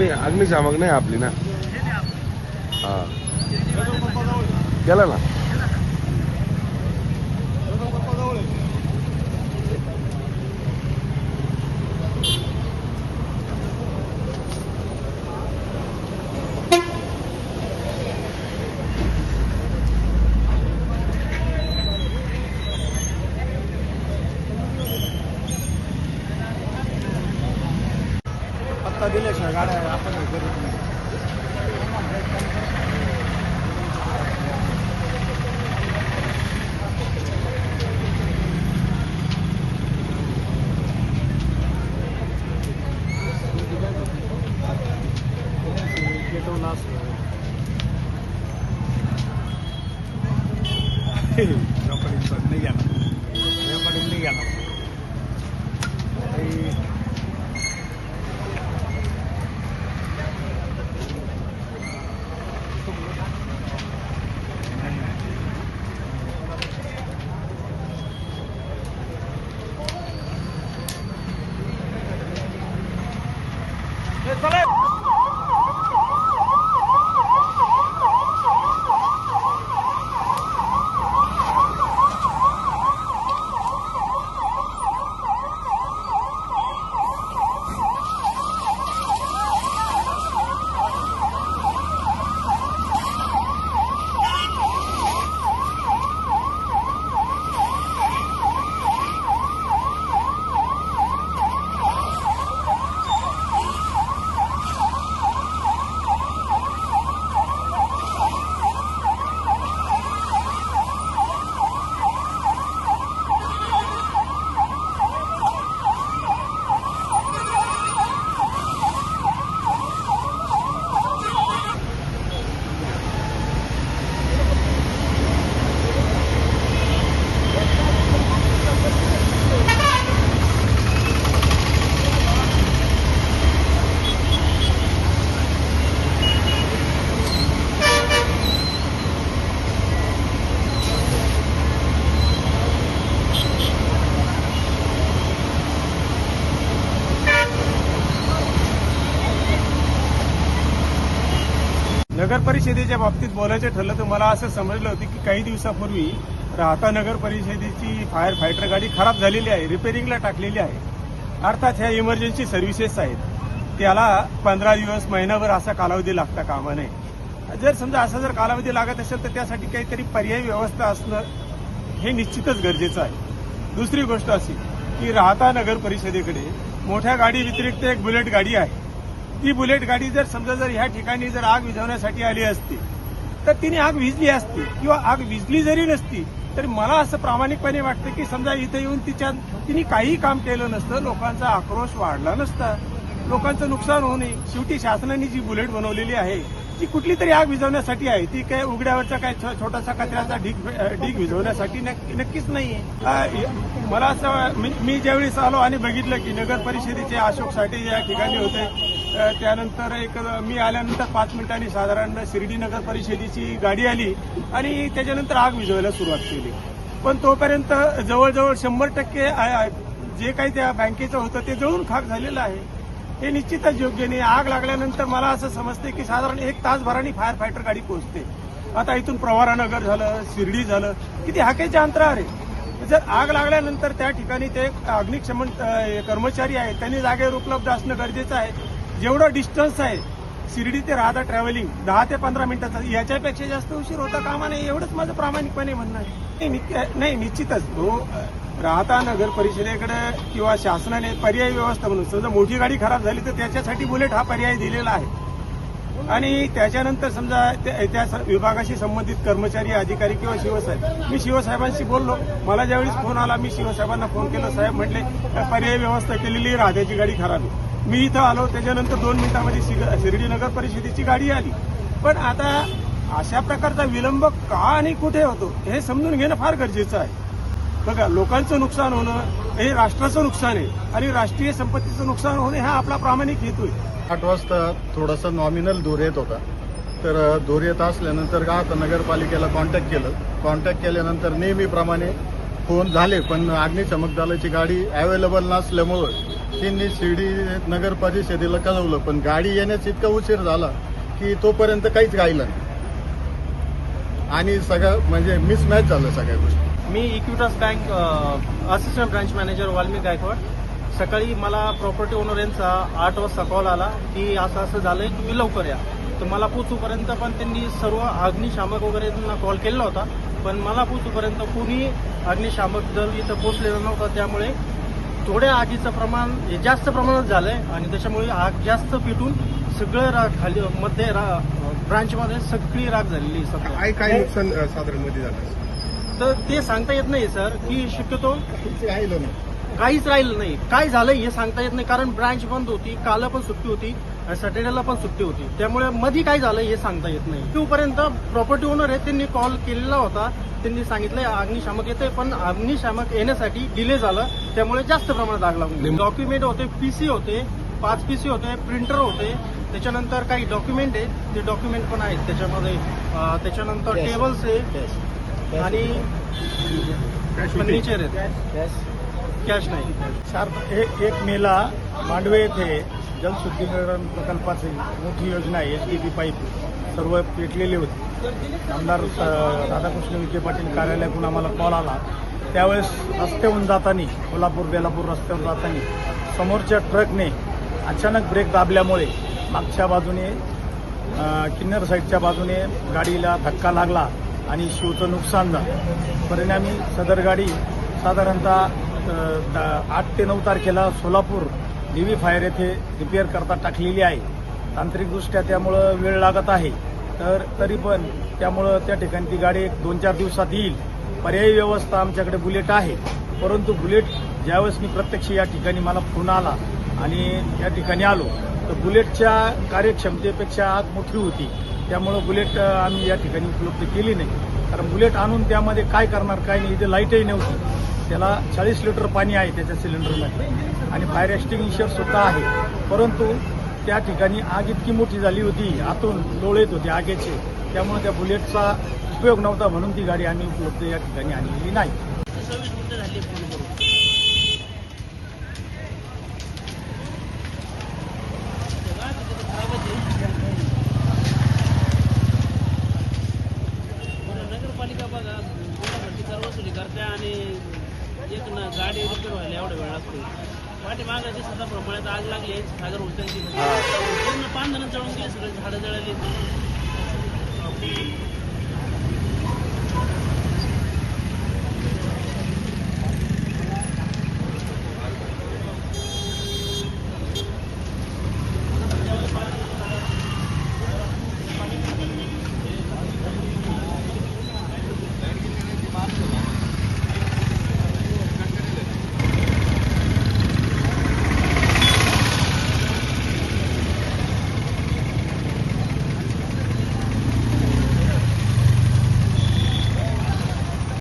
अग्नि अग्निशामक नाही आपली ना? हा। केला ना? दिल्याशिवाय गाड्या liberty. ¡Échale! नगर परिषदेच्या बाबतीत बोलायचं ठरलं तर मला असं समजलं होतं की काही दिवसापूर्वी राहता नगर परिषदेची फायर फायटर गाडी खराब झालेली आहे रिपेरिंगला टाकलेली आहे. अर्थात ह्या इमर्जन्सी सर्व्हिसेस आहेत. त्याला पंधरा दिवस महिनाभर असा कालावधी लागता कामा नये जर समजा असा जर कालावधी लागत असेल तर त्यासाठी काहीतरी पर्यायी व्यवस्था असणं हे निश्चितच गरजेचं आहे. दुसरी गोष्ट अशी की राहता नगर परिषदेकडे मोठ्या गाडी व्यतिरिक्त एक बुलेट गाडी आहे. ती बुलेट गाडी जर समजा जर ह्या ठिकाणी जर आग विझवण्यासाठी आली असती तर तिने आग विजली असती किंवा आग विजली जरी नसती तरी मला असं प्रामाणिकपणे वाटतं की समजा इथं येऊन तिच्या तिने काही काम केलं नसतं लोकांचा आक्रोश वाढला नसता लोकांचं नुकसान होऊ नये. शेवटी शासनाने जी बुलेट बनवलेली आहे ती कुठली तरी आग विझवण्यासाठी आहे ती काय उघड्यावरचा काय छो- छोटासा कचऱ्याचा ढीग ढीग विझवण्यासाठी नक्की- नक्कीच नाही मला असं मी- मी ज्यावेळेस आलो आणि बघितलं की नगर परिषदेचे अशोक साठे या ठिकाणी होते त्यानंतर एक मी आल्यानंतर पाच मिनिटांनी साधारण शिर्डी नगर परिषदेची गाडी आली आणि त्याच्यानंतर आग विझवायला सुरुवात केली. पण तोपर्यंत जवळजवळ शंभर टक्के जे काही त्या बँकेचं होतं ते जळून खाक झालेलं आहे. हे निश्चितच योग्य नाही. आग लागल्यानंतर मला असं समजते की साधारण एक तासभराने फायर फायटर गाडी पोहोचते. आता इथून प्रवारानगर झालं शिर्डी झालं. किती हाकेच्या अंतरावर आहे. जर आग लागल्यानंतर त्या ठिकाणी ते अग्निशमन कर्मचारी आहेत त्यांनी जागेवर उपलब्ध असणं गरजेचं आहे. जेवढं डिस्टन्स आहे शिर्डी ते राहता ट्रॅव्हलिंग दहा ते पंधरा मिनिटाचा. याच्यापेक्षा जास्त उशीर होता कामा नाही एवढंच माझं प्रामाणिकपणे म्हणणं आहे. नाही, नाही निश्चितच. हो राहता नगर परिषदेकडे किंवा शासनाने पर्यायी व्यवस्था म्हणून समजा मोठी गाडी खराब झाली तर त्याच्यासाठी बुलेट हा पर्याय दिलेला आहे. आणि त्याच्यानंतर समजा त्या त्या स- विभागाशी संबंधित कर्मचारी अधिकारी किंवा शिवसाहेब. मी शिवसाहेबांशी बोललो. मला ज्यावेळेस फोन आला मी शिवसाहेबांना फोन केला. साहेब म्हटले पर्यायी व्यवस्था केलेली राहत्याची गाडी खराब आहे. मी इथं आलो. त्याच्यानंतर दोन मिनिटांमध्ये शिर्डी नगर परिषदेची गाडी आली. पण आता अशा प्रकारचा विलंब का आणि कुठे होतो हे समजून घेणं फार गरजेचं आहे. बघा लोकांचं नुकसान होणं हे राष्ट्राचं नुकसान आहे आणि राष्ट्रीय संपत्तीचं नुकसान होणे हा आपला प्रामाणिक हेतू आहे. आठ वाजता थोडासा नॉमिनल दूर येत होता. तर दूर येत असल्यानंतर का आता नगरपालिकेला कॉन्टॅक्ट केलं? कॉन्टॅक्ट केल्यानंतर नेहमीप्रमाणे फोन झाले पण अग्निशमक दलाची गाडी अवेलेबल नसल्यामुळं त्यांनी शिर्डी नगर परिषदेला कळवलं. पण गाडी येण्यास इतका उशीर झाला की तोपर्यंत काहीच गायलं नाही. आणि सगळं म्हणजे मिसमॅच झालं सगळ्या गोष्टी. मी Equitas bank assistant branch manager Valmik Gaikwad. सकाळी मला प्रॉपर्टी ओनर यांचा आठ वाजता कॉल आला की असं असं झालंय तुम्ही लवकर या. तर मला पोचूपर्यंत पण त्यांनी सर्व अग्निशामक वगैरे त्यांना कॉल केलेला होता. पण मला पोचूपर्यंत कुणी अग्निशामक दल इथं पोचलेलं नव्हतं त्यामुळे थोड्या आगीचं प्रमाण हे जास्त प्रमाणात झालंय आणि त्याच्यामुळे आग जास्त पिटून सगळं राग खाली मध्ये रा ब्रांचमध्ये सगळी राग झालेली आहे सध्या. काय काय नुकसान साधारणमध्ये झालं? तर ते सांगता येत नाही सर की शक्यतो काहीच राहिलं नाही. काहीच राहिलं नाही. काय झालं हे सांगता येत नाही कारण ब्रांच बंद होती काल पण सुट्टी होती सॅटर्डेला पण सुट्टी होती. त्यामुळे मध्ये काय झालं हे सांगता येत नाही. तोपर्यंत प्रॉपर्टी ओनर आहे त्यांनी कॉल केलेला होता. त्यांनी सांगितलं अग्निशामक येते पण अग्निशामक येण्यासाठी डिले झालं. त्यामुळे जास्त प्रमाणात आग लागली डॉक्युमेंट होते पीसी होते पाच पीसी होते प्रिंटर होते. त्याच्यानंतर काही डॉक्युमेंट आहे ते डॉक्युमेंट पण आहेत. त्याच्यामध्ये त्याच्यानंतर. टेबल्स आहे आणि फर्निचर आहेत कॅश नाही. चार एक एक मेला मांडवे येथे जलशुद्धीकरण प्रकल्पाची मोठी योजना आहे एच डी पी पाईप. सर्व पेटलेली होती. आमदार राधाकृष्ण विखे पाटील कार्यालयातून आम्हाला कॉल आला. त्यावेळेस रस्त्याहून जाताना कोल्हापूर बेलापूर रस्त्यावर जाताना समोरच्या ट्रकने अचानक ब्रेक दाबल्यामुळे मागच्या बाजूने किन्नर साईडच्या बाजूने गाडीला धक्का लागला. आणि शिवचं नुकसान झालं. परिणामी सदर गाडी साधारणतः दा- आठ ते नऊ तारखेला सोलापूर डीव्ही फायर येथे रिपेअर करता टाकलेली आहे. तांत्रिकदृष्ट्या त्यामुळं वेळ लागत आहे. तर तरी पण त्यामुळं त्या ठिकाणी ती गाडी एक दोन चार दिवसात येईल. पर्यायी व्यवस्था आमच्याकडे बुलेट आहे. परंतु बुलेट ज्यावेळेस मी प्रत्यक्ष या ठिकाणी मला फोन आला आणि या ठिकाणी आलो तर बुलेटच्या कार्यक्षमतेपेक्षा आग मोठी होती. त्यामुळं बुलेट आम्ही या ठिकाणी उपलब्ध केली नाही. कारण बुलेट आणून त्यामध्ये काय करणार काय नाही इथे लाईटही नव्हती. त्याला चाळीस लिटर पाणी आहे त्याच्या सिलेंडरमध्ये. आणि फायर एक्स्टिंग्विशर सुद्धा आहे. परंतु त्या ठिकाणी आग इतकी मोठी झाली होती आतून लोळ येत होते आगेचे. त्यामुळे त्या बुलेटचा उपयोग नव्हता म्हणून ती गाडी आम्ही उपलब्ध या ठिकाणी आणलेली नाही नगरपालिका बघा भरती कर वसुली करते आणि एक ना गाडी रिपेअर व्हायला एवढा वेळ लागतो पाठीमागं जे सध्या प्रमाणात आग लागली सागर उचलची पूर्ण पाच जण जळून गेले सगळे झाडं जळाली.